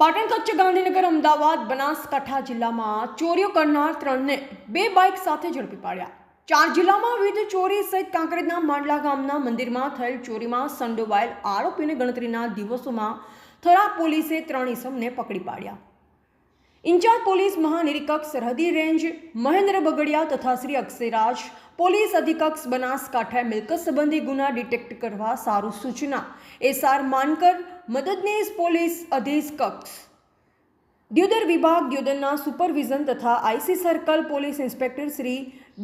પાટણ કચ્છ ગાંધીનગર, અમદાવાદ, બનાસકાંઠા જિલ્લામાં ચોરીઓ કરનાર ત્રણને બે બાઇક સાથે ઝડપી પાડ્યા. ચાર જિલ્લામાં વિવિધ ચોરી સહિત કાંકરેજના માંડલા ગામના મંદિરમાં થયેલ ચોરીમાં સંડોવાયેલ આરોપીને ગણતરીના દિવસોમાં થરા પોલીસે ત્રણ ઇસમને પકડી પાડ્યા. ઇન્ચાર્જ પોલીસ મહાનિરીક્ષક સરહદી રેન્જ, મહેન્દ્ર બગડિયા તથા શ્રી અક્ષયરાજ પોલીસ અધિકક્ષ બનાસકાંઠાએ મિલકત સંબંધી ગુના ડિટેક્ટ કરવા સારું સૂચના. એસઆર માનકર મદદનીશ પોલીસ અધિક્ષક દ્યોદર વિભાગ, દ્યોદરના સુપરવિઝન તથા IC circle police inspector Shri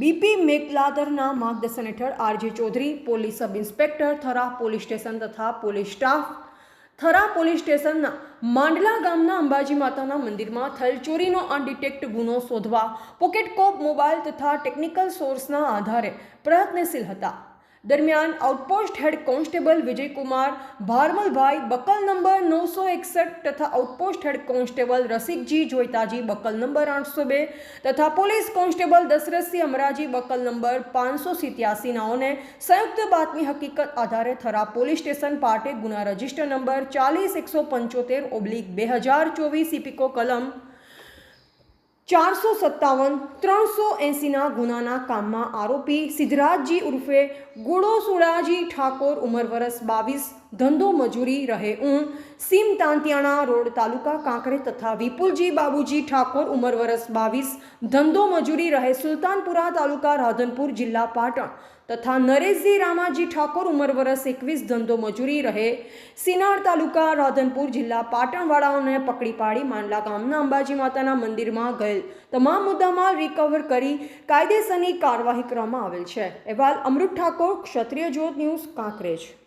BP મેકલાદરના માર્ગદર્શન હેઠળ RJ Chaudhari, police sub inspector, Thara police station તથા પોલીસ સ્ટાફ. થરા પોલીસ સ્ટેશનના માંડલા ગામના અંબાજી માતાના મંદિરમાં થયેલ ચોરીનો અનડિટેક્ટ ગુનો શોધવા પોકેટ કોપ મોબાઈલ તથા ટેકનિકલ સોર્સના આધારે પ્રયત્નશીલ હતા. દરમિયાન outpost head constable Vijaykumar, Bharmalbhai buckle number નવસો એકસઠ તથા outpost head constable Rasikji Joitaji buckle number આઠસો બે તથા police constable Dashrathsinh Amraji buckle number પાંચસો સિત્યાસીનાઓને સંયુક્ત બાતમી હકીકત આધારે થરા પોલીસ સ્ટેશન પાટે ગુના રજિસ્ટર નંબર ચાલીસ, એકસો પંચોતેર, ઓબ્લિક બે હજાર ચોવીસ ઇપિકો કલમ ચારસો સત્તાવન, ત્રણસો એંસીના ગુનાના કામમાં આરોપી સિદ્ધરાજજી ઉર્ફે ગુડો સુડાજી ઠાકોર, ઉંમર વરસ બાવીસ, ધંધો મજૂરી, રહે ઊં સીમ તાંતિયાણા રોડ, તાલુકા કાંકરે તથા વિપુલજી બાબુજી ઠાકોર, ઉંમર વરસ બાવીસ, ધંધો મજૂરી, રહે સુલતાનપુરા તાલુકા રાધનપુર જિલ્લા પાટણ. તથા નરેશજી રામાજી ઠાકોર ઉંમર વરસ એકવીસ, ધંધો મજૂરી રહે. સિનાર તાલુકા રાધનપુર જિલ્લા પાટણવાળાઓને પકડી પાડી માંડલા ગામના અંબાજી માતાના મંદિરમાં ગયેલ. તમામ મુદ્દામાં રિકવર કરી કાયદેસરની કાર્યવાહી કરવામાં આવેલ છે. અહેવાલ અમૃત ઠાકોર, ક્ષત્રિય જ્યોત ન્યૂઝ, કાંકરેજ.